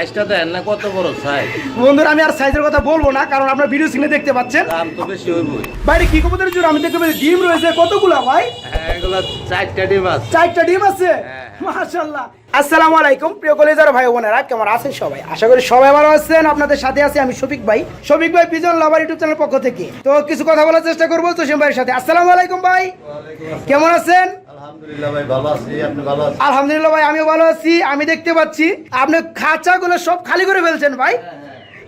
সাইজটা দেন না কত বড় সাইজ বন্ধুরা আমি আর সাইজের কথা বলব না কারণ আপনার ভিডিও স্ক্রিনে দেখতে পাচ্ছেন। দাম তো বেশি হইবই। বাইরে কি কবুতরের জোর আমি দেখতে পাচ্ছি ডিম রয়েছে কতগুলা ভাই? হ্যাঁ এগুলো চারটা ডিম আছে। চারটা ডিম আছে? হ্যাঁ। মাশাআল্লাহ। আসসালামু আলাইকুম প্রিয় কলেজার ভাই বোনেরা কেমন আছেন সবাই? আশা করি সবাই ভালো আছেন। আপনাদের সাথে আছি আমি শফিক ভাই। শফিক ভাই পিজন লাভার ইউটিউব চ্যানেল পক্ষ থেকে। তো কিছু কথা বলার চেষ্টা করব তোষিম ভাইয়ের সাথে। আসসালামু আলাইকুম ভাই। কেমন আছেন? আলহামদুলিল্লাহ ভাই আমিও ভালো আছি। আমি দেখতে পাচ্ছি আপনি খাঁচাগুলো সব খালি করে ফেলছেন ভাই।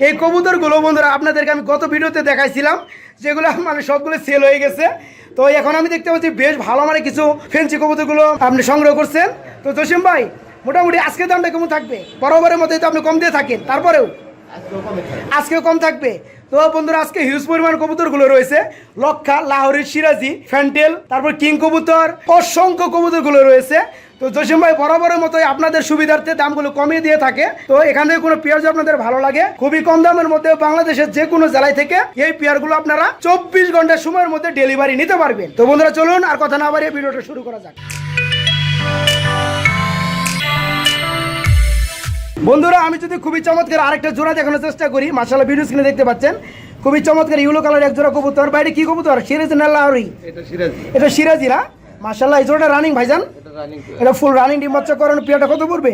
এই কবুতরগুলো বন্ধুরা আপনাদেরকে আমি গত ভিডিওতে দেখাইছিলাম যেগুলো মানে সবগুলো সেল হয়ে গেছে। তো এখন আমি দেখতে পাচ্ছি বেশ ভালো মানে কিছু ফেন্সি কবুতরগুলো আপনি সংগ্রহ করছেন। তো জসিম ভাই মোটামুটি আজকের দামটা কেমন থাকবে? বরাবরের মতোই তো আপনি কম দিয়ে থাকেন তারপরেও? আজকেও কম থাকবে। তো বন্ধুরা, আজকে হিউজ পরিমাণ কবুতরগুলো রয়েছে। লক্ষা, লাহোরের সিরাজি, ফ্যান্টেল, তারপর কিং কবুতর, অসংখ্য কবুতরগুলো রয়েছে। তো জসিম ভাই, বরাবরের মতোই আপনাদের সুবিধার্থে দামগুলো কমিয়ে দিয়ে থাকে। তো এখান থেকে কোনো পেঁয়াজ আপনাদের ভালো লাগে। খুবই কম দামের মধ্যে বাংলাদেশের যে কোনো জেলায় থেকে এই পেয়ারগুলো আপনারা চব্বিশ ঘণ্টার সময়ের মধ্যে ডেলিভারি নিতে পারবেন। তো বন্ধুরা, চলুন আর কথা না বাড়িয়ে ভিডিওটা শুরু করা যাক। বন্ধুরা আমি যদি খুবই চমৎকার আরেকটা জোড়া দেখানোর চেষ্টা করি মাসালা ভিডিও স্ক্রিনে দেখতে পাচ্ছেন। খুবই চমৎকার ইউলো কালার এক জোড়া কবুতর। বাইরে কি কবুতর? সিরাজি না লাহরি? এটা সিরাজি। না? মাসাল্লাহ এই জোড়াটা রানিং ভাইজান? এটা ফুল রানিং ডিম বাচ্চা করানো পিয়াটা কত পড়বে?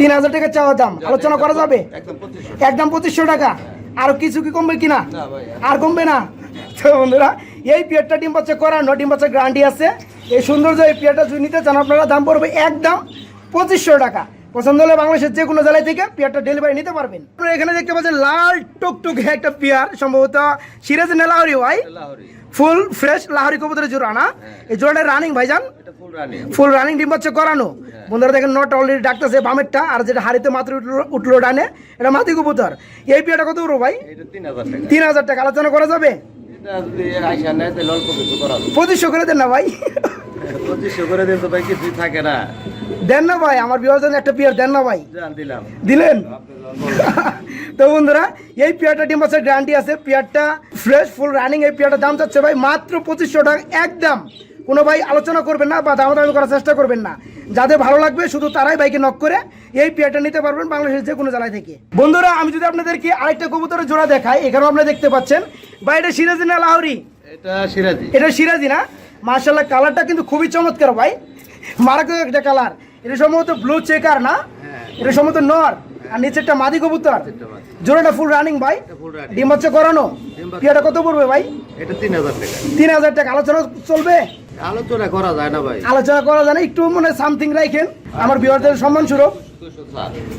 তিন হাজার টাকা চাওয়া দাম। আলোচনা করা যাবে? একদম পঁচিশশো। টাকা। আর কিছু কি কমবে কিনা? ভাই। আর কমবে না? তো বন্ধুরা এই পিয়ারটা ডিম বাচ্চা করানো ডিম বাচ্চা গ্যারান্টি আছে। এই সৌন্দর্য এই পিয়ারটা যদি নিতে চান আপনারা দাম পড়বে একদম পঁচিশশো টাকা। পছন্দ হলে বাংলাদেশের যে কোনো জেলায় থেকে পেয়ারটা ডেলিভারি নিতে পারবেন। আপনারা এখানে দেখতে পাচ্ছেন লাল টুকটুক একটা পেয়ার সম্ভবত সিরাজ নেলাহরি ভাই। ফুল ফ্রেশ লাহরি কবুতরের জোড়া না? এই জোড়াটা রানিং ভাইজান। ফুল রানিং ডিম বাচ্চা করানো বন্ধুরা দেখেন নট অলরেডি ডাকতেছে বামেরটা আর যেটা হাড়িতে মাত্র উঠল ডানে এটা মাতি কবুতর। এই পেয়ারটা কত বড় ভাই? তিন হাজার টাকা। আলোচনা করা যাবে। পঁচিশশো করে দেন না ভাই। পঁচিশশো করে দিন তো ভাই কিছুই থাকে না। দেন না ভাই আমার বিবাহ একটা পেয়ার দেন না ভাই। দিলেন? তো বন্ধুরা এই পেয়ারটা ডিম বাচ্চার গ্যারান্টি আছে। পেয়ারটা ফ্রেশ ফুল রানিং এই পেয়ারটার দাম চাচ্ছে ভাই মাত্র পঁচিশশো টাকা একদম। কোনো ভাই আলোচনা করবেন না বা দামাদামি করার চেষ্টা করবেন না। যাদের ভালো লাগবে শুধু তারাই বাইকে নক করে এই পেয়ারটা নিতে পারবেন বাংলাদেশের যে কোনো জেলায় থেকে। বন্ধুরা আমি যদি আপনাদেরকে আরেকটা কবুতরের জোড়া দেখাই এখানেও আপনারা দেখতে পাচ্ছেন। বা এটা সিরাজি না লাহরি? এটা সিরাজি। এটা সিরাজি না? মার্শাল্লাহ কালারটা কিন্তু খুবই চমৎকার ভাই। মারাত্মক একটা কালার এটা সম্ভবত ব্লু চেকার না? হ্যাঁ। এটা সম্ভবত নর আর নিচেরটা মাদি কবুতর। জোড়াটা ফুল রানিং ভাই। ডিম বাচ্চা করানো? পিয়াটা কত পড়বে ভাই? এটা তিন হাজার টাকা। তিন হাজার টাকা। আলোচনা চলবে? আলোচনা করা যায় না ভাই। আলোচনা করা যায় না। একটু মানে সামথিং রাখেন আমার বিহারদের সম্মান স্বরূপ।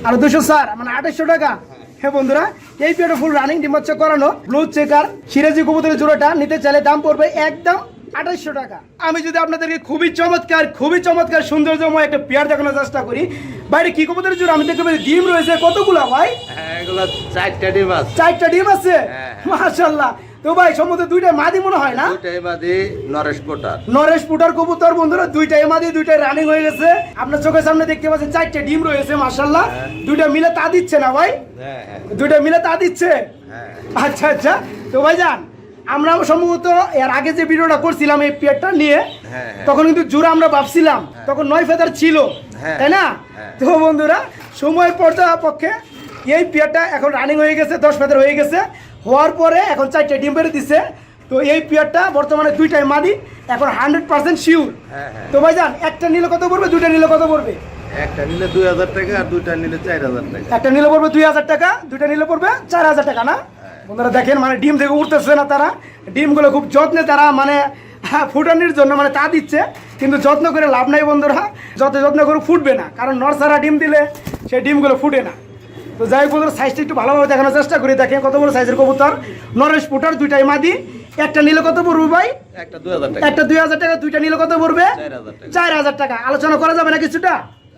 আর দুশো স্যার। মানে আঠাশশো টাকা। হ্যাঁ। বন্ধুরা এই পিয়াটা ফুল রানিং ডিম হচ্ছে করানো। ব্লু চেকার সিরাজি কবুতরের জোড়াটা। নিতে চাইলে দাম পড়বে একদম আঠাশশো টাকা। আমি যদি আপনাদেরকে খুবই চমৎকার খুবই চমৎকার সৌন্দর্যময় একটা পেয়ার দেখানোর চেষ্টা করি বাইরে কি কবুতরের জোড়া? আমি দেখতে ডিম রয়েছে কতগুলা ভাই? হ্যাঁ এগুলো চারটা ডিম আছে। চারটা ডিম আছে? হ্যাঁ। মাশাল্লাহ তো ভাই সম্ভবত দুইটা মাদি মনে হয় না? দুটাই মাদি নরেশ পোটার। নরেশ পুটার কবুতর বন্ধুরা দুইটা এমাদি দুইটা রানিং হয়ে গেছে। আপনার চোখের সামনে দেখতে পাচ্ছেন চারটে ডিম রয়েছে মাশাল্লাহ হ্যাঁ। দুইটা মিলে তা দিচ্ছে না ভাই? হ্যাঁ হ্যাঁ। দুইটা মিলে তা দিচ্ছে? হ্যাঁ। আচ্ছা আচ্ছা। তো ভাইজান আমরা সম্ভবত এর আগে যে ভিডিওটা করছিলাম এই পেয়ারটা নিয়ে হ্যাঁ, হ্যাঁ। তখন কিন্তু জোড়া আমরা ভাবছিলাম তখন নয় ফেদার ছিল হ্যাঁ, তাই না? হ্যাঁ। তো বন্ধুরা সময় পর্যায় পক্ষে এই পেয়ারটা এখন রানিং হয়ে গেছে দশ ফেদার হয়ে গেছে। হওয়ার পরে এখন চারটে ডিম বেড়ে দিচ্ছে তো এই পেয়ারটা বর্তমানে দুইটাই মাদি এখন হান্ড্রেড পার্সেন্ট শিওর হ্যাঁ, হ্যাঁ। তো ভাইজান একটা নিলে কত পড়বে দুইটা নিলে কত পড়বে? একটা নিলে দুই হাজার টাকা আর দুইটা নিলে চার হাজার টাকা। একটা নিলে পড়বে দুই হাজার টাকা দুইটা নিলে পড়বে চার হাজার টাকা না? বন্ধুরা দেখেন মানে ডিম থেকে উঠতেছে না তারা। ডিমগুলো খুব যত্নে তারা মানে হ্যাঁ, ফুটানির জন্য মানে তা দিচ্ছে। কিন্তু যত্ন করে লাভ নাই বন্ধুরা। যত যত্ন করে ফুটবে না। কারণ নরসারা ডিম দিলে সেই ডিমগুলো ফুটে না। তো যাই হোক বন্ধুরা সাইজটা একটু ভালোভাবে দেখানোর চেষ্টা করি। দেখেন কত বড় সাইজের কবুতর। নরেশ ফুটার দুইটাই মাদি। একটা নিলে কত পড়বে ভাই? একটা দুই হাজার টাকা। দুইটা নিলে কত পড়বে? চার হাজার টাকা। আলোচনা করা যাবে না কিছুটা?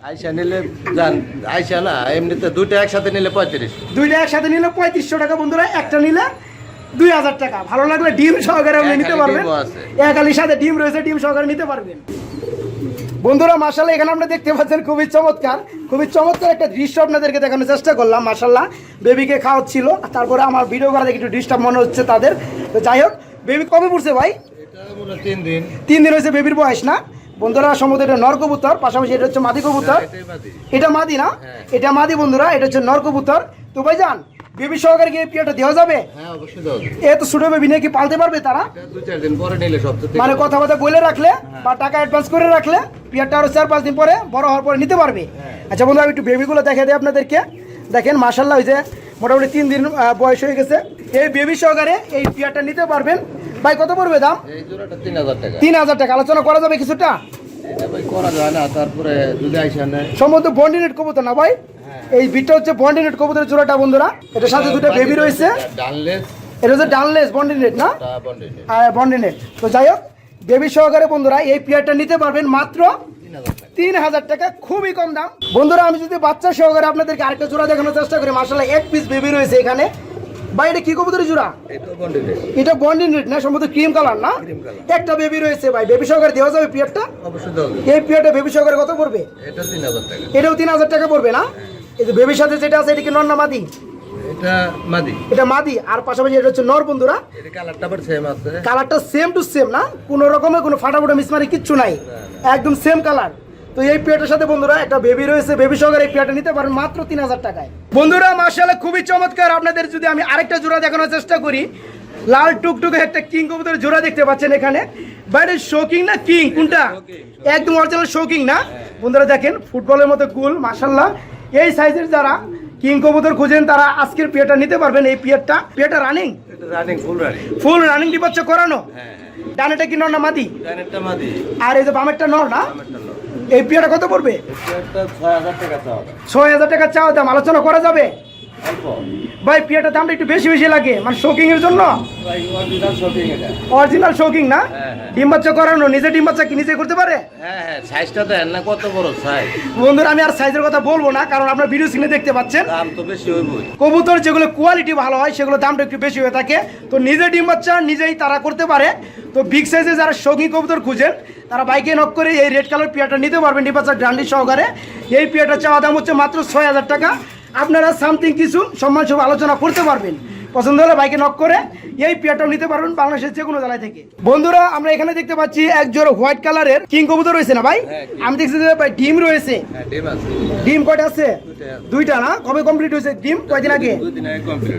আইসা নিলে যান আইসা না এমনিতে দুইটা একসাথে নিলে পঁয়ত্রিশ। দুইটা একসাথে নিলে পঁয়ত্রিশশো টাকা বন্ধুরা একটা নিলে দুই হাজার টাকা। ভালো লাগলে ডিম সহকারে আপনি নিতে পারবেন। এক আলির সাথে ডিম রয়েছে ডিম সহকারে নিতে পারবেন। বন্ধুরা মাসাল্লাহ এখানে আমরা দেখতে পাচ্ছেন খুবই চমৎকার খুবই চমৎকার একটা দৃশ্য আপনাদেরকে দেখানোর চেষ্টা করলাম মাসাল্লাহ বেবিকে খাওয়াচ্ছিল তারপরে আমার ভিডিও করা দেখে একটু ডিস্টার্ব মনে হচ্ছে তাদের। তো যাই হোক বেবি কবে পড়ছে ভাই? এটা তিন দিন। তিন দিন হয়েছে বেবির বয়স না? বন্ধুরা সম্ভবত এটা নর কবুতর পাশাপাশি এটা হচ্ছে মাদি কবুতর। মাদি। এটা মাদি না? হ্যাঁ। এটা মাদি বন্ধুরা এটা হচ্ছে নর কবুতর। তো ভাই যান বেবি সহকারে কি এই পেয়ারটা দেওয়া যাবে? হ্যাঁ অবশ্যই এ তো ছোট বেবি নিয়ে কি পালতে পারবে তারা? এটা চার দিন পরে নিলে সবচেয়ে মানে কথা কথা বলে রাখলে বা টাকা অ্যাডভান্স করে রাখলে পিয়ারটা আরও চার পাঁচ দিন পরে বড় হওয়ার পরে নিতে পারবে। আচ্ছা বন্ধু আমি একটু বেবিগুলো দেখে দিই আপনাদেরকে। দেখেন মাসাল্লাহ হয়েছে মোটামুটি তিন দিন বয়স হয়ে গেছে। এই বেবি সহকারে এই পিয়ারটা নিতে পারবেন। ভাই কত পড়বে দাম? তিন হাজার টাকা। আলোচনা করা যাবে কিছুটা? না কবুতর ভাই? এই বিটটা হচ্ছে বন্ডিনেট কবুতরের জোড়াটা বন্ধুরা। এটার সাথে দুটো বেবি রয়েছে। এটা হচ্ছে ডানলেস বন্ডিনেট না? বন্ডে বন্ডিনেট তো যাই হোক বেবি সহকারে বন্ধুরা এই পিয়ারটা নিতে পারবেন মাত্র তিন হাজার টাকা। তিন হাজার টাকা খুবই কম দাম। বন্ধুরা আমি যদি বাচ্চা সহকারে আপনাদেরকে আরেকটা জোড়া দেখানোর চেষ্টা করি মার্শাল্লাহ এক পিস বেবি রয়েছে এখানে। ভাই এটা কি কবুতরের জোড়া? এটা বন্ডে রেট না সম্ভবত ক্রিম কালার না? একটা বেবি রয়েছে ভাই বেবি সহকারে দেওয়া যাবে পিয়ারটা? এই পিয়ারটা বেবি সহকারে কত পড়বে? এটাও তিন হাজার টাকা পড়বে না? এই যে বেবির সাথে যেটা আছে এটা কি নর না মাদি? এটা মাদি। এটা মাদি আর পাশাপাশি এটা হচ্ছে নর বন্ধুরা। এটা কালারটা আবার সেম আছে। কালারটা সেম টু সেম না? কোনো রকমের কোনো ফাটাফুটা মিসমারি কিচ্ছু নাই। একদম সেম কালার তো এই পেয়ারটার সাথে বন্ধুরা একটা বেবি রয়েছে বেবি সহকারে এই পেয়ারটা নিতে পারেন মাত্র তিন হাজার টাকায়। বন্ধুরা মার্শাল খুবই চমৎকার। আপনাদের যদি আমি আরেকটা জোড়া দেখানোর চেষ্টা করি লাল টুকটুকে একটা কিং কবুতরের জোড়া দেখতে পাচ্ছেন এখানে। বাইরে শৌকিং না কিং কোনটা? একদম অরিজিনাল শৌকিং না? বন্ধুরা দেখেন ফুটবলের মতো কুল মার্শাল্লাহ এই সাইজের যারা কিং কবুতর খুঁজেন তারা আজকের পিয়ারটা নিতে পারবেন এই পিয়ারটা। পিয়ারটা running running full running full running করানো? হ্যাঁ ডানেটা কি নর না মাদি? ডানেরটা মাদি। আর এই যে বামেরটা নর না? এই পিয়ারটা কত পড়বে? ছয় হাজার টাকা চাওয়া দাম। আলোচনা করা যাবে? ভাই পেয়ারটার দামটা একটু বেশি বেশি লাগে। মানে শোকিং এর জন্য? অরিজিনাল শোকিং না? হ্যাঁ, হ্যাঁ। ডিম বাচ্চা করানো নিজে ডিম বাচ্চা কি নিজে করতে পারে? হ্যাঁ হ্যাঁ সাইজটা দেন না কত বড় সাইজ বন্ধুরা আমি আর সাইজের কথা বলব না কারণ আপনার ভিডিও স্ক্রিনে দেখতে পাচ্ছেন। দাম তো বেশি হইবই। কবুতর যেগুলো কোয়ালিটি ভালো হয় সেগুলো দামটা একটু বেশি হয়ে থাকে। তো নিজে ডিম বাচ্চা নিজেই তারা করতে পারে। তো বিগ সাইজে যারা শৌখিন কবুতর খুঁজেন তারা বাইকে নক করে এই রেড কালার পিয়াটা নিতে পারবেন ডিম বাচ্চা গ্রান্ডি সহকারে। এই পিয়াটা চাওয়া দাম হচ্ছে মাত্র ছয় হাজার টাকা। আপনারা সামথিং কিছু সম্মান সব আলোচনা করতে পারবেন। পছন্দ হলে বাইকে নক করে এই পিয়াটাও নিতে পারবেন বাংলাদেশের যে কোনো জেলায় থেকে। বন্ধুরা আমরা এখানে দেখতে পাচ্ছি এক জোড় হোয়াইট কালারের কিং কবুতর রয়েছে না ভাই? হ্যাঁ, আমি দেখছি যে ভাই ডিম রয়েছে। হ্যাঁ ডিম কয়টা আছে? দুইটা। না? কবে কমপ্লিট হয়েছে ডিম? কয়দিন আগে?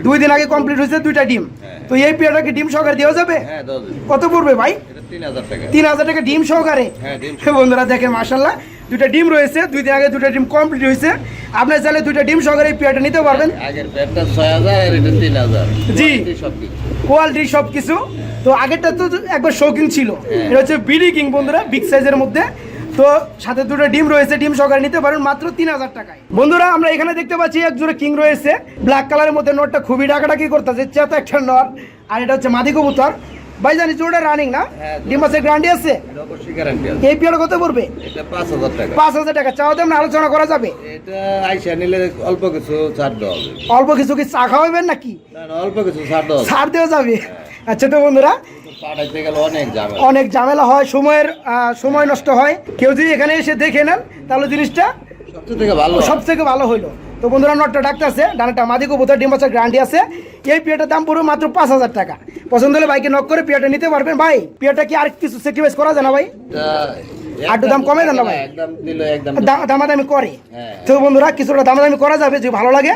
দুই দিন আগে কমপ্লিট হয়েছে দুইটা ডিম। তো এই পেয়ারটা কি ডিম সহকারে দেওয়া যাবে? হ্যাঁ। কত পড়বে ভাই? তিন হাজার টাকা। ডিম সহকারে। হ্যাঁ বন্ধুরা দেখেন মাসাল্লাহ দুইটা ডিম রয়েছে দুই দিন আগে দুইটা ডিম কমপ্লিট হয়েছে। আপনার চাইলে দুইটা ডিম সহকারে এই পেয়ারটা নিতে পারবেন। আগের প্যাডটা ছয় হাজার আর এটা তিন হাজার। জি। সব কিছু। কোয়ালিটি সব কিছু। তো আগেরটা তো একবার শৌখিন ছিল। হ্যাঁ। এটা হচ্ছে বিডি কিং বন্ধুরা বিগ সাইজের মধ্যে। তো সাথে দুটো ডিম রয়েছে ডিম সহকারে নিতে পারেন মাত্র তিন হাজার টাকায়। বন্ধুরা আমরা এখানে দেখতে পাচ্ছি এক জোড়া কিং রয়েছে। ব্ল্যাক কালারের মধ্যে নটটা খুবই ডাকাডাকি করতেছে চেতা একটা নট আর এটা হচ্ছে মাদি কবুতর। ভাই জানি জোড়া রানিং না? হ্যাঁ, ডিম আছে? গ্যারান্টি আছে। এই পেয়ার কত পড়বে? পাঁচ হাজার টাকা। চাওয়া দাম আলোচনা করা যাবে? অল্প কিছু ছাড় দেওয়া অল্প কিছু কি চা খাওয়াবেন নাকি? অল্প কিছু ছাড় দেওয়া ছাড় দেওয়া যাবে? আচ্ছা তো বন্ধুরা অনেক ঝামেলা। হয় সময়ের সময় নষ্ট হয়। কেউ যদি এখানে এসে দেখে নেন তাহলে জিনিসটা থেকে ভালো সব থেকে ভালো হইল। তো বন্ধুরা নটটা ডাক্তার আছে ডানাটা মাদি কবুতর ডিম বাচ্চা গ্যারান্টি আছে। এই পিয়াটার দাম পড়বে মাত্র পাঁচ হাজার টাকা। পছন্দ হলে বাইকে নক করে পিয়াটা নিতে পারবেন। ভাই পিয়াটা কি আর কিছু স্যাক্রিফাইস করা যায় না ভাই? আটটু দাম কমে দেন না ভাই? দামাদামি করে। হ্যাঁ। তো বন্ধুরা কিছুটা দামাদামি করা যাবে যে ভালো লাগে।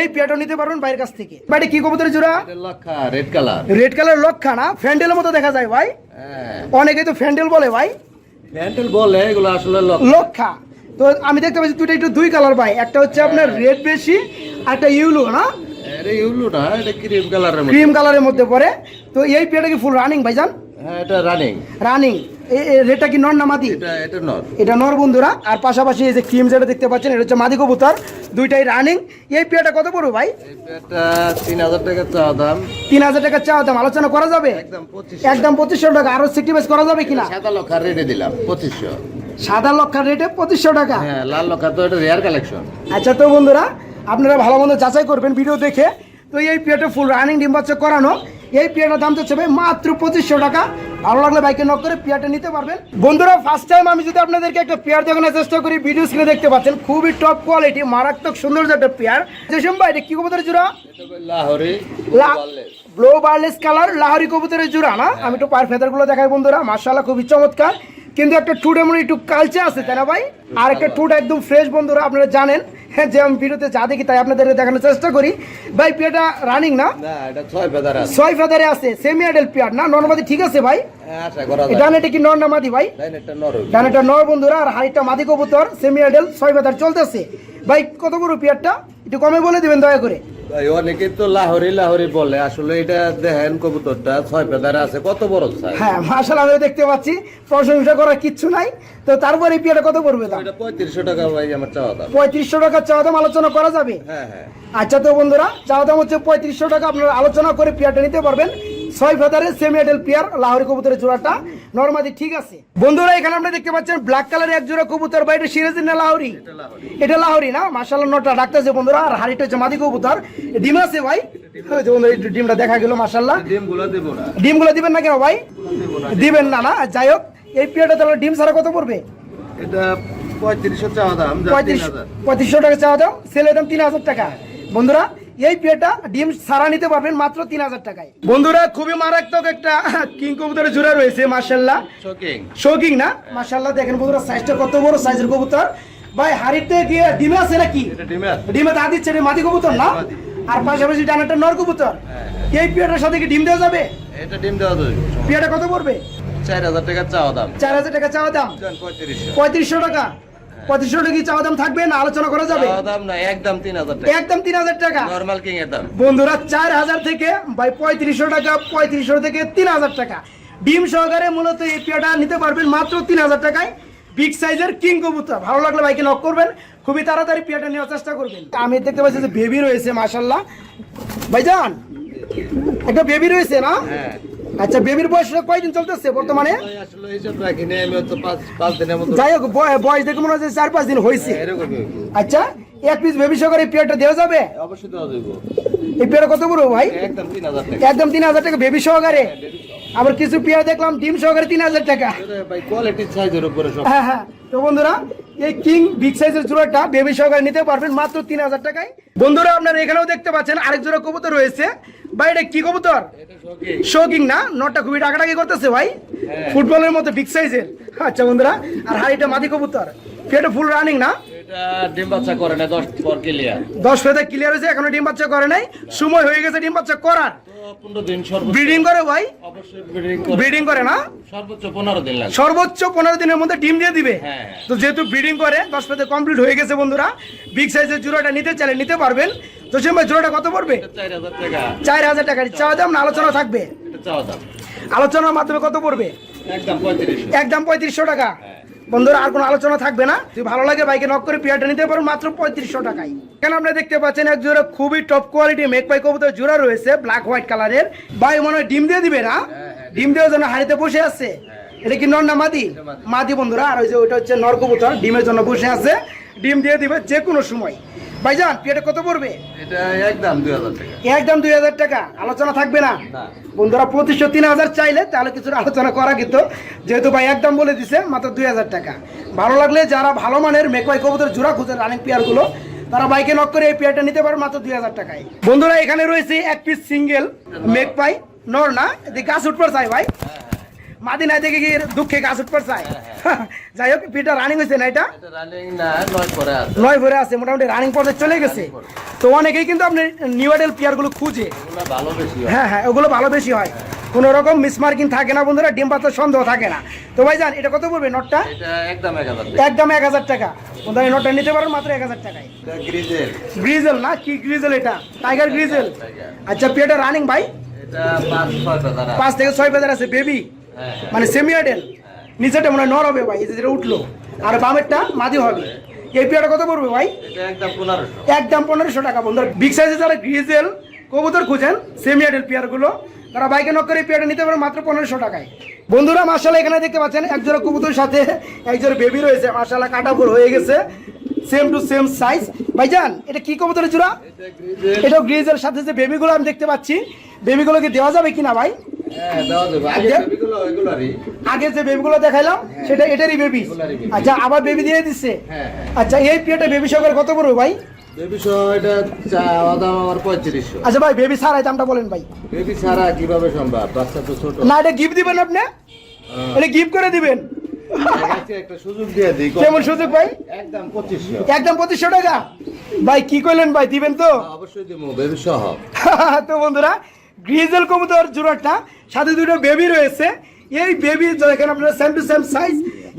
এই পিয়াটা নিতে পারবেন বাইরের কাছ থেকে। ভাই কি কবুতরের জোড়া? লক্ষা রেড কালার রেড কালার লক্ষা না ফ্যান্ডেলের মতো দেখা যায় ভাই। হ্যাঁ। অনেকেই তো ফ্যান্ডেল বলে ভাই। প্যান্টেল বলে এগুলো আসলে লক্ষা। তো আমি দেখতে পাচ্ছি দুইটা একটু দুই কালার ভাই একটা হচ্ছে আপনার রেড বেশি আর একটা ইউলো না? ক্রিম কালারের মধ্যে। পড়ে। তো এই পেয়ারটা কি ফুল রানিং ভাইজান? এটা রানিং রানিং কি নর না মাদি? এটা নর বন্ধুরা। আর পাশাপাশি এই যে ক্রিম যেটা দেখতে পাচ্ছেন এটা হচ্ছে মাদি কবুতর। দুইটাই রানিং এই পেয়ারটা কত পড়বে ভাই? তিন হাজার টাকা চাওয়া দাম। তিন হাজার টাকা চাওয়া দাম। আলোচনা করা যাবে? একদম একদম পঁচিশশো টাকা। আরও সিক্রিফাইস করা যাবে কিনা? সাদা লক্ষা রেটে দিলাম পঁচিশশো। সাদা লক্ষার রেটে পঁচিশশো টাকা। হ্যাঁ লাল লক্ষা তো এটা রেয়ার কালেকশন আচ্ছা তো বন্ধুরা আপনারা ভালো মন্দ যাচাই করবেন ভিডিও দেখে। তো এই পিয়াটা ফুল রানিং ডিম বাচ্চা করানো। এই পিয়াটার দাম হচ্ছে ভাই মাত্র পঁচিশশো টাকা। ভালো লাগলে বাইকে নক করে পিয়াটা নিতে পারবেন। বন্ধুরা ফার্স্ট টাইম আমি যদি আপনাদেরকে একটা পেয়ার দেখানোর চেষ্টা করি ভিডিও স্ক্রিনে দেখতে পাচ্ছেন খুবই টপ কোয়ালিটি মারাত্মক সৌন্দর্য একটা পেয়ার জেসম ভাই এটা কি কবুতরের জোড়া? Lahori blue barless colour Lahori কবুতরের জোড়া না? আমি একটু পায়ের ফেদারগুলো দেখাই বন্ধুরা মার্শাল্লাহ খুবই চমৎকার। কিন্তু একটা টুট এমন একটু কালচে আছে তাই না ভাই? আর একটা টুট একদম ফ্রেশ বন্ধুরা আপনারা জানেন হ্যাঁ, যে আমি ভিডিওতে যা দেখি তাই আপনাদের দেখানোর চেষ্টা করি। ভাই পেয়ারটা রানিং না? ছয় ফেদার আছে। সেমি আইডেল পেয়ার না? নর্মাদি ঠিক আছে ভাই? হ্যাঁ, আশা করা যায় ডান এটা কি নর না মাদি ভাই? লাইন একটা নরম ডান এটা নর বন্ধুরা আর হাড়িটা মাদি কবুতর সেমি আইডেল ছয় ফেদার চলতেছে। ভাই কত বড় পেয়ারটা একটু কমে বলে দিবেন দয়া করে। অনেকে তো লাহরি লাহরি বলে আসলে এটা দেখেন কবুতরটা ছয় পেদার আছে কত বড় সাইজ হ্যাঁ আমি দেখতে পাচ্ছি প্রশংসা করার কিচ্ছু নাই। তো তারপরে এই কত পড়বে দাম? এটা টাকা ভাই আমার চাওয়া দাম। পঁয়ত্রিশশো টাকা চাওয়া দাম আলোচনা করা যাবে? হ্যাঁ হ্যাঁ। আচ্ছা তো বন্ধুরা চাওয়া দাম হচ্ছে পঁয়ত্রিশশো টাকা আপনারা আলোচনা করে পেয়ারটা নিতে পারবেন। ছয় ফেদারের সেমি এডেল পেয়ার লাহোরি কবুতরের জোড়াটা। নর্মাদি ঠিক আছে? বন্ধুরা এখানে আমরা দেখতে পাচ্ছেন ব্ল্যাক কালারের এক জোড়া কবুতর বা এটা সিরাজিন না লাহোরি? এটা লাহোরি। না? মাসাল্লাহ নটা ডাকতেছে বন্ধুরা আর হাড়িটা হচ্ছে মাদি কবুতর। ডিম আছে ভাই? ওই যে বন্ধুরা একটু ডিমটা দেখা গেলগুলো ডিমগুলো দিবেন না কেন ভাই? দিবেন না না? যাই হোক এই পেয়ারটা তাহলে ডিম ছাড়া কত পড়বে? এটা পঁয়ত্রিশশো চাওয়া দাম পঁয়ত্রিশ পঁয়ত্রিশশো টাকা চাওয়া দাম সেলের দাম তিন হাজার টাকা। বন্ধুরা এই পেটা ডিম সারা নিতে পারবেন মাত্র তিন হাজার টাকায়। বন্ধুরা খুবই মারাত্মক একটা কিং কবুতরের জোড়া রয়েছে মার্শাল্লাহ শোকিং শৌকিং না? মার্শাল্লাহ দেখেন বন্ধুরা সাইজটা কত বড় সাইজের কবুতর। ভাই হাড়িতে গিয়ে ডিমে আছে নাকি? এটা ডিমে দা দিচ্ছে মাদি কবুতর না? আর পাশাপাশি ডানাটা নর কবুতর। হ্যাঁ, এই পেটার সাথে কি ডিম দেওয়া যাবে? এটা ডিম দেওয়া যাবে। পেয়াটা কত পড়বে? চার হাজার টাকা চাওয়া দাম। চার হাজার টাকা চাওয়া দাম। পঁয়ত্রিশশো টাকা। পঁয়ত্রিশশো টাকা চাওয়া দাম থাকবে না আলোচনা করা যাবে? দাম না একদম তিন হাজার টাকা। একদম তিন হাজার টাকা। নর্মাল কিং এর দাম। বন্ধুরা চার হাজার থেকে পঁয়ত্রিশশো টাকা পঁয়ত্রিশশো থেকে তিন হাজার টাকা। ডিম সহকারে মূলত এই পেয়াটা নিতে পারবেন মাত্র তিন হাজার টাকায়। বিগ সাইজের কিং কবুতর। ভালো লাগলে বাইকে নক করবেন। খুবই তাড়াতাড়ি পেয়াটা নেওয়ার চেষ্টা করবেন। আমি দেখতে পাচ্ছি যে বেবি রয়েছে মাশাল্লাহ ভাইজান একটা বেবি রয়েছে না? হ্যাঁ। আচ্ছা বেবির বয়স কয়দিন চলতেছে বর্তমানে? যাই হোক বয়স দেখে মনে হচ্ছে চার পাঁচ দিন হয়েছে। আচ্ছা এক পিস বেবি সহকারে পেয়ারটা দেওয়া যাবে? অবশ্যই দেওয়া যাব। এই পেয়ারটা কত বড় ভাই? একদম তিন হাজার টাকা। বেবি সহকারে আবার কিছু পেয়ার দেখলাম ডিম সহকারে তিন হাজার টাকা। কোয়ালিটির সাইজের উপরে হ্যাঁ হ্যাঁ। তো বন্ধুরা এই কিং বিগ সাইজের জোড়াটা বেবি সহকারে নিতে পারবেন মাত্র তিন হাজার টাকায়। বন্ধুরা আপনারা এখানেও দেখতে পাচ্ছেন আরেক জোড়া কবুতর রয়েছে। ভাই এটা কি কবুতর? শোকিং না? নটটা খুবই টাকাটাকি করতেছে ভাই। হ্যাঁ। ফুটবলের মতো বিগ সাইজের আচ্ছা বন্ধুরা আর হাইটা মাদি কবুতর। পেটে ফুল রানিং না? এটা ডিম বাচ্চা করে না দশ পর ক্লিয়ার ফেদা হয়েছে এখনও ডিম বাচ্চা করে নাই। সময় হয়ে গেছে ডিম বাচ্চা করার। দিন সর্বোচ্চ ব্রিডিং করে ভাই? অবশ্যই ব্রিডিং করে। ব্রিডিং করে না? সর্বোচ্চ দিন দিনের মধ্যে ডিম দিয়ে দিবে। হ্যাঁ। তো যেহেতু ব্রিডিং করে দশ পেতে কমপ্লিট হয়ে গেছে বন্ধুরা। বিগ সাইজের জোড়াটা নিতে চাইলে নিতে পারবেন। তো সে জোড়াটা কত পড়বে? এটা চার হাজার টাকা। চার হাজার টাকা। চাওয়া দাম না আলোচনা থাকবে? চাওয়া দাম। আলোচনার মাধ্যমে কত পড়বে? একদম পঁয়ত্রিশশো। একদম পঁয়ত্রিশশো টাকা। হ্যাঁ। বন্ধুরা আর কোনো আলোচনা থাকবে না। যদি ভালো লাগে বাইকে নক করে পেয়ারটা নিতে পারো মাত্র পঁয়ত্রিশশো টাকায়। কেন আপনারা দেখতে পাচ্ছেন এক জোড়া খুবই টপ কোয়ালিটি মেক পাই কবুতর জোড়া রয়েছে ব্ল্যাক হোয়াইট কালারের বাই মনে হয় ডিম দিয়ে দিবে না? ডিম। দেওয়ার জন্য হাড়িতে বসে আছে। এটা কি নর না মাদি? মাদি। বন্ধুরা আর ওই যে ওইটা হচ্ছে নর কবুতর ডিমের জন্য বসে আছে। ডিম দিয়ে দিবে যে কোনো সময়। ভাইজান কত পড়বে? এটা একদম দুই হাজার টাকা। একদম দুই হাজার টাকা আলোচনা থাকবে না। বন্ধুরা পঁচিশশো তিন হাজার চাইলে তাহলে কিছু আলোচনা করা কিন্তু যেহেতু ভাই একদম বলে দিছে মাত্র দুই হাজার টাকা। ভালো লাগলে যারা ভালো মানের মেকওয়াই কবুতর জোড়া খুঁজে রানিং পেয়ারগুলো তারা বাইকে নক করে এই পেয়ারটা নিতে পারে মাত্র দুই হাজার টাকায়। বন্ধুরা এখানে রয়েছে এক পিস সিঙ্গেল মেক পাই নর না গাছ উঠবার চাই ভাই। মাদিনা দেখে কি দুঃখে গাছ উঠবার চাই যাই হোক পিটা রানিং হয়েছে না এটা? নয় ভরে আছে। মোটামুটি রানিং পর্যায়ে চলে গেছে। তো অনেকেই কিন্তু আপনি নিউ আইডেল পেয়ারগুলো খুঁজে। ভালো বেশি হ্যাঁ। হ্যাঁ ওগুলো ভালো বেশি হয়। কোনো রকম মিসমার্কিং থাকে না বন্ধুরা ডিম পাতার সন্দেহ থাকে না। তো ভাই যান এটা কত পড়বে নটটা? একদম এক হাজার টাকা। বন্ধুরা এই নটটা নিতে পারেন মাত্র এক হাজার টাকায়। গ্রিজেল না? কি গ্রিজেল এটা? টাইগার গ্রিজেল আচ্ছা পেটা রানিং ভাই? পাঁচ থেকে ছয় বেজার আছে বেবি হ্যাঁ মানে সেমি আইডেল নিচেটা মনে হয় নর হবে ভাই যে যেটা উঠল। আর বামেরটা মাদি হবে। এই পেয়ারটা কত পড়বে ভাই? একদম পনেরোশো। টাকা বন্ধু বিগ সাইজে যারা গ্রিজেল কবুতর খুঁজেন সেমি আইডেল পেয়ারগুলো। তারা বাইকে নক করে পেয়ারটা নিতে পারে মাত্র পনেরোশো টাকায়। বন্ধুরা মার্শাল্লাহ এখানে দেখতে পাচ্ছেন এক জোড়া কবুতর সাথে একজোড়া বেবি রয়েছে। মার্শাল্লাহ কাটাপুর হয়ে গেছে। সেম টু সেম সাইজ ভাইজান এটা কি কবুতরের জোড়া এটা এটাও গ্রিজের সাথে যে বেবিগুলো আমি দেখতে পাচ্ছি বেবিগুলো কি দেওয়া যাবে কিনা ভাই? হ্যাঁ আগে আগে? এগুলো এগুলোরই। আগে যে বেবিগুলো দেখাইলাম সেটা এটারই বেবি আচ্ছা আবার বেবি দিয়ে দিচ্ছে হ্যাঁ হ্যাঁ। আচ্ছা এই বেবি সহকারে কত পড়বে ভাই? পঁয়ত্রিশশো। আচ্ছা ভাই বেবি ছাড়াই দামটা বলেন ভাই। বেবি ছাড়া কীভাবে সম্ভব? বাচ্চা তো ছোট। না এটা গিফট দিবেন আপনি? হ্যাঁ। এটা গিফট করে দিবেন? কেমন সুযোগ ভাই? একদম পঁচিশশো। একদম পঁচিশশো টাকা? ভাই কি করলেন ভাই দিবেন তো? অবশ্যই দিব বেবি সহ। তো বন্ধুরা গ্রিজেল কবুতর জোড়াটা সাথে দুটো বেবি রয়েছে। এই বেবি যেখানে আপনারা সেম টু সেম সাইজ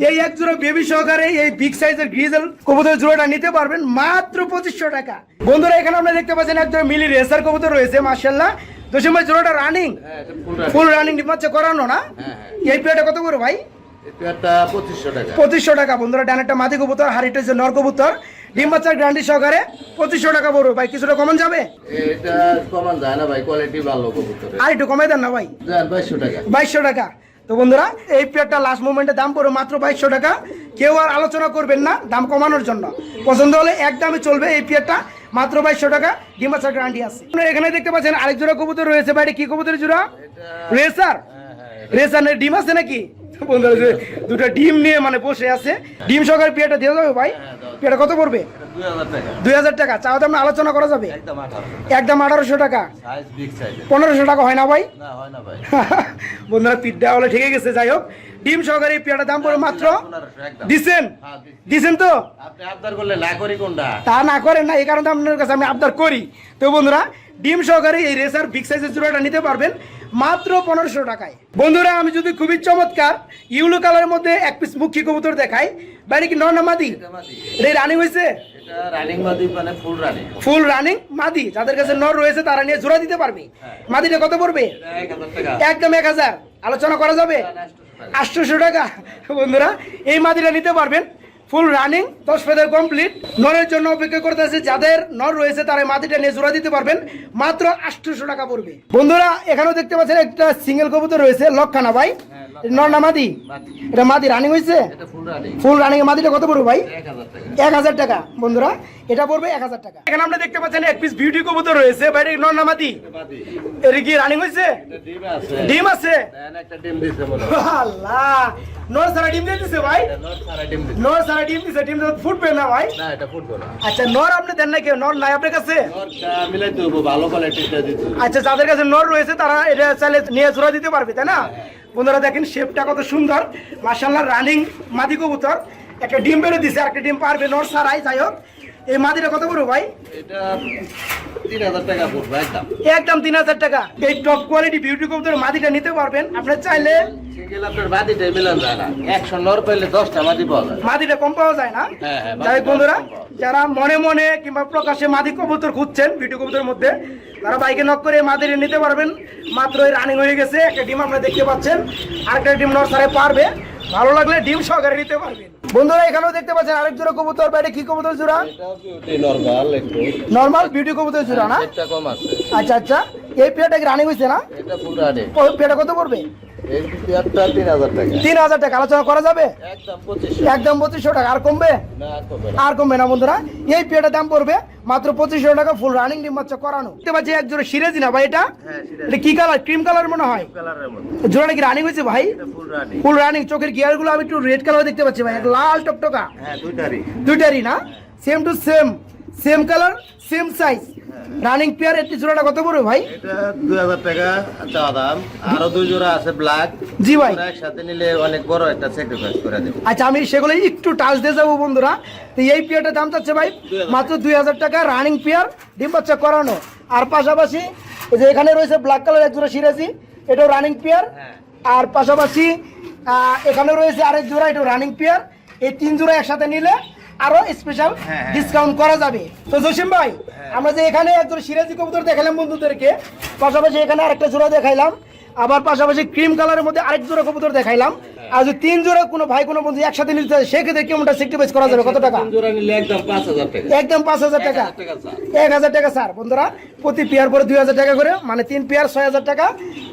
এই এক জোড়া বেবি সহকারে এই বিগ সাইজের গ্রিজেল কবুতর জোড়াটা নিতে পারবেন মাত্র পঁচিশশো টাকা। বন্ধুরা এখানে আপনারা দেখতে পাচ্ছেন একজন মিলি রেসার কবুতর রয়েছে মার্শাল্লাহ দশম ভাই জোড়াটা রানিং হ্যাঁ ফুল রানিং ডিমাচ্ছে করানো না। হ্যাঁ, এই প্লেটটা কত করে ভাই? এটা পঁচিশশো টাকা। পঁচিশশো টাকা বন্ধুরা ডানেরটা মাদি কবুতর হারিটা হচ্ছে নর কবুতর। ডিম বাচ্চার গ্যারান্টি সহকারে পঁচিশশো টাকা পড়বে। ভাই কিছুটা কমন যাবে? এটা কমান যায় না ভাই কোয়ালিটি ভালো কবুতরের। আর একটু কমাই দেন না ভাই? বাইশশো টাকা। বাইশশো টাকা। তো বন্ধুরা এই পেয়ারটা লাস্ট মোমেন্টে দাম পড়বে মাত্র বাইশশো টাকা। কেউ আর আলোচনা করবেন না দাম কমানোর জন্য। পছন্দ হলে এক দামে চলবে এই পেয়ারটা মাত্র বাইশশো টাকা। ডিম বাচ্চার গ্যারান্টি আছে। আপনারা এখানে দেখতে পাচ্ছেন আরেক জোড়া কবুতর রয়েছে বাইরে কি কবুতরের জোড়া? রেসার হ্যাঁ হ্যাঁ রেসার ডিম আছে নাকি? বন্ধুরা যে দুটো ডিম নিয়ে মানে বসে আছে। ডিম সহকারে যাবে ভাই? পেয়ারটা কত পড়বে? দুই হাজার টাকা। চাও দাম আলোচনা করা যাবে? একদম আঠারোশো টাকা। পনেরোশো টাকা হয় না ভাই? হয় বন্ধুরা পিঠটা হলে ঠিকই গেছে। যাই হোক ডিম সহকারে পেয়ারটার দাম পড়ে মাত্র দিছেন? হ্যাঁ, দিছেন তো? তা না করেন না এই কারণে আপনার কাছে আমি আবদার করি। তো বন্ধুরা ডিম সহকারে এই রেসার বিগ সাইজের জোড়াটা নিতে পারবেন। মাত্র পনেরোশো টাকায়। বন্ধুরা আমি যদি খুবই চমৎকার ইউলো কালারের মধ্যে এক পিস মুখী কবুতর দেখাই বাইরে কি নর না মাদি? এটা রানিং হয়েছে? রানিং মানে ফুল রানিং মাদি। যাদের কাছে নর রয়েছে তারা নিয়ে জোড়া দিতে পারবে। মাদিটা কত পড়বে? একদম এক হাজার। আলোচনা করা যাবে? আটশোশো টাকা। বন্ধুরা এই মাদিটা নিতে পারবেন। ফুল রানিং দশ ফেদার কমপ্লিট নরের জন্য অপেক্ষা করতেছে, যাদের নর রয়েছে তারা মাটিটা নিয়ে জোড়া দিতে পারবেন। মাত্র আটশোশো টাকা পড়বে। বন্ধুরা, এখানেও দেখতে পাচ্ছেন একটা সিঙ্গেল কবুতর রয়েছে, লক্ষানা ভাই। নর না মাদি? মাদি। এটা মাদি রানিং হয়েছে ফুল রানিং ফুল রানিং এর মাদিটা কত পড়বে ভাই? এক হাজার টাকা। এক হাজার টাকা। বন্ধুরা এটা পড়বে এক হাজার টাকা। এখানে আমরা দেখতে পাচ্ছেন এক পিস বিউটি কবুতর রয়েছে। বাইরে নর না মাদি? এটা কি রানিং হয়েছে ডিম আছে। দিছে হয়। আল্লাহ! নর সারা ডিম দিয়ে দিছে ভাই? নর সারা ডিম দিছে। ডিম ফুটবে না ভাই? না এটা ফুটবো না। আচ্ছা নর আপনি দেন না কেউ? নর নাই আপনার কাছে? ভালো কোয়ালিটিটা দিতে। আচ্ছা যাদের কাছে নর রয়েছে তারা এটা চাইলে নিয়ে জোড়া দিতে পারবে তাই না? বন্ধুরা দেখেন শেপটা কত সুন্দর। মার্শাল্লাহ রানিং মাদি কবুতর। একটা ডিম বেড়ে দিছে একটা ডিম পারবে নর সারাই যাই হোক। এই মাদিটা কত বড় ভাই? এটা তিন হাজার টাকা পড়বে একদম। একদম তিন হাজার টাকা। এই টপ কোয়ালিটি বিউটি কবুতর মাদিটা নিতে পারবেন। আপনি চাইলে মাদিটা কম পাওয়া যায় না? হ্যাঁ, হ্যাঁ, যাই বন্ধুরা। যারা মনে মনে কিংবা প্রকাশ্যে মাদি কবুতর খুঁজছেন বিউটি কবুতরের মধ্যে তারা বাইকে নক করে মাদিরে নিতে পারবেন। মাত্র রানিং হয়ে গেছে একটা ডিম আপনারা দেখতে পাচ্ছেন। আরেকটা ডিম নরসারে পারবে। ভালো লাগলে ডিম সহকারে নিতে পারবেন। বন্ধুরা এখানেও দেখতে পাচ্ছেন আরেক জোড়া কবুতর। বাইরে কি কবুতর জোড়া? নরমাল একটু। নর্মাল বিউটি কবুতর জোড়া না? কম আছে। আচ্ছা আচ্ছা। এই পেয়ারটা রানি হয়েছে না? এটা ফুল রানিং ওই পেয়ারটা কত পড়বে? তিন হাজার টাকা। আলোচনা করা যাবে? একদম পঁচিশশো। টাকা। আর কমবে? আর কমবে না। বন্ধুরা। এই পেয়ারটার দাম পড়বে মাত্র পঁচিশশো টাকা ফুল রানিং ডিম বাচ্চা করানো। দেখতে পাচ্ছি এক জোড়া সিরেজি না ভাই এটা? হ্যাঁ এটা কি কালার ক্রিম কালার মনে হয়? জোড়াটা কি রানিং হয়েছে ভাই? ফুল রানিং চোখের গিয়ারগুলো আমি একটু রেড কালার দেখতে পাচ্ছি ভাই। লাল টকটকা। হ্যাঁ দুইটারই। না? Same to same same colour same size running pair একটি জোড়াটা কত পড়বে ভাই? এটা দুই হাজার টাকা চাওয়া দাম। আরও দুই জোড়া আছে ব্ল্যাক জি ভাই। একসাথে নিলে অনেক বড় একটা স্যাক্রিফাইস করে দেবো। আচ্ছা আমি সেগুলো একটু টাচ দিয়ে যাব বন্ধুরা। তো এই পেয়ারটার দাম চাচ্ছে ভাই মাত্র দুই হাজার টাকা রানিং পেয়ার ডিম বাচ্চা করানো। আর পাশাপাশি যে এখানে রয়েছে ব্ল্যাক কালার এক জোড়া সিরাজি এটাও রানিং পেয়ার হ্যাঁ। আর পাশাপাশি এখানে রয়েছে আরেক জোড়া এটাও রানিং পেয়ার এই তিন জোড়া একসাথে নিলে আরও স্পেশাল হ্যাঁ, হ্যাঁ। ডিসকাউন্ট করা যাবে। তো জসিম ভাই আমরা যে এখানে একজন সিরাজি কবুতর দেখালাম বন্ধুদেরকে পাশাপাশি এখানে আরেকটা জোড়া দেখাইলাম আবার পাশাপাশি ক্রিম কালারের মধ্যে আরেক জোড়া কবুতর দেখাইলাম। আর যদি তিন জোড়া কোনো ভাই কোনো বন্ধু একসাথে নিতে চায় সেক্ষেত্রে কেমনটা সেক্রিফাইস করা যাবে? কত টাকা? তিন জোড়া নিলে একদম পাঁচ হাজার টাকা। এক হাজার টাকা স্যার বন্ধুরা প্রতি পেয়ার পরে দুই হাজার টাকা করে মানে তিন পেয়ার ছয় হাজার টাকা।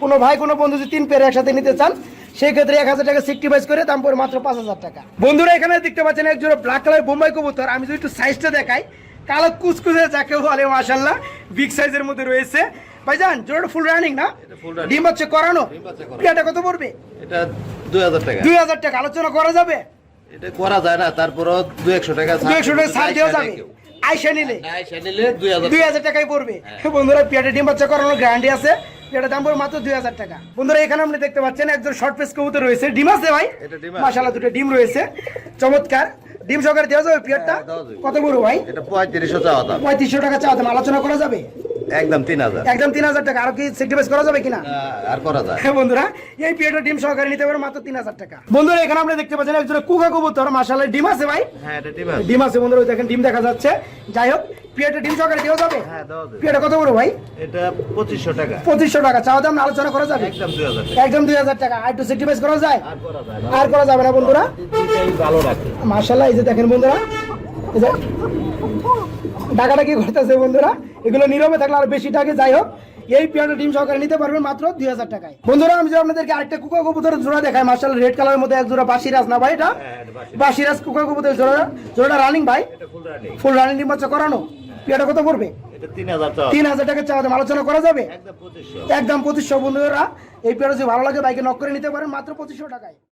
কোনো ভাই কোনো বন্ধু যদি তিন পেয়ার একসাথে নিতে চান সেই ক্ষেত্রে এক হাজার টাকা সেক্রিফাইস করে দাম পড়ে মাত্র পাঁচ হাজার টাকা। বন্ধুরা এখানে দেখতে পাচ্ছেন এক জোড়া ব্ল্যাক কালার বোম্বাই কবুতর। আমি যদি একটু সাইজটা দেখাই কালো কুচকুচে যাকে বলে মাশাল্লাহ বিগ সাইজের মধ্যে রয়েছে। ভাইজান জোড়াটা ফুল রানিং না? ডিম হচ্ছে করানো? করানো। পেয়ারটা কত পড়বে? এটা দুই হাজার টাকা। দুই হাজার টাকা। আলোচনা করা যাবে? এটা করা যায় না তারপরও দুই একশো টাকা দুই একশো টাকা ছাড় দেওয়া যাবে। আইসা নিলে? দুই হাজার দুই টাকাই পড়বে। বন্ধুরা পেটে ডিম বাচ্চা করানোর গ্যারান্টি আছে। এটা দাম পড়বে মাত্র দুই হাজার টাকা। বন্ধুরা এখানে আপনি দেখতে পাচ্ছেন একজন শর্ট পেস কবুতর রয়েছে। ডিম আছে ভাই। মাশাআল্লাহ দুটো ডিম রয়েছে। চমৎকার। ডিম সহকারে দেওয়া যাবে পিয়ারটা হ্যাঁ, কত বড় ভাই? এটা পঁয়ত্রিশশো চাওয়া দাম। পঁয়ত্রিশশো টাকা চাওয়া দাম। আলোচনা করা যাবে? একদম তিন হাজার। একদম তিন হাজার টাকা। আর কি সেক্রিফাইস করা যাবে কিনা? আর করা যায়। হ্যাঁ বন্ধুরা এই পিয়ারটা ডিম সহকারে নিতে পারবেন মাত্র তিন হাজার টাকা। বন্ধুরা এখানে আপনি দেখতে পাচ্ছেন একজন কুকা কবুতর। মাশাআল্লাহ ডিম আছে ভাই? হ্যাঁ এটা ডিম আছে। ডিম আছে বন্ধুরা দেখেন ডিম দেখা যাচ্ছে। যাই হোক পিয়ারটা ডিম সহকারে দেওয়া যাবে? হ্যাঁ দেওয়া যাবে। পিয়ারটা কত বড় ভাই? এটা পঁচিশশো টাকা। পঁচিশশো টাকা। চাওয়া দাম আলোচনা করা যাবে? একদম দুই হাজার একদম দুই হাজার টাকা। আর একটু সেক্রিফাইস করা যায়? আর করা যায় আর করা যাবে না বন্ধুরা? ভালো রাখে। মার্শাল্লাহ এই যে দেখেন বন্ধুরা। এই যে ডাকাডাকি করতেছে বন্ধুরা। এগুলো নীরবে থাকলে আর বেশি টাকা যাই হোক এই পিয়ানো ডিম সহকারে নিতে পারবেন মাত্র দুই হাজার টাকায়। বন্ধুরা আমি যে আপনাদেরকে আরেকটা কুকা কবুতরের জোড়া দেখাই মার্শাল রেড কালারের মধ্যে এক জোড়া বাসিরাজ না ভাই এটা? বাসিরাজ। কুকা কবুতরের জোড়া। জোড়াটা রানিং ভাই? ফুল রানিং ডিম বাচ্চা করানো। পিয়াটা কত পড়বে? তিন হাজার চাওয়া তিন হাজার টাকা চাওয়া আলোচনা করা যাবে? একদম পঁচিশশো। বন্ধুরা। এই পেয়ারা যদি ভালো লাগে বাইকে নক করে নিতে পারেন মাত্র পঁচিশশো টাকায়।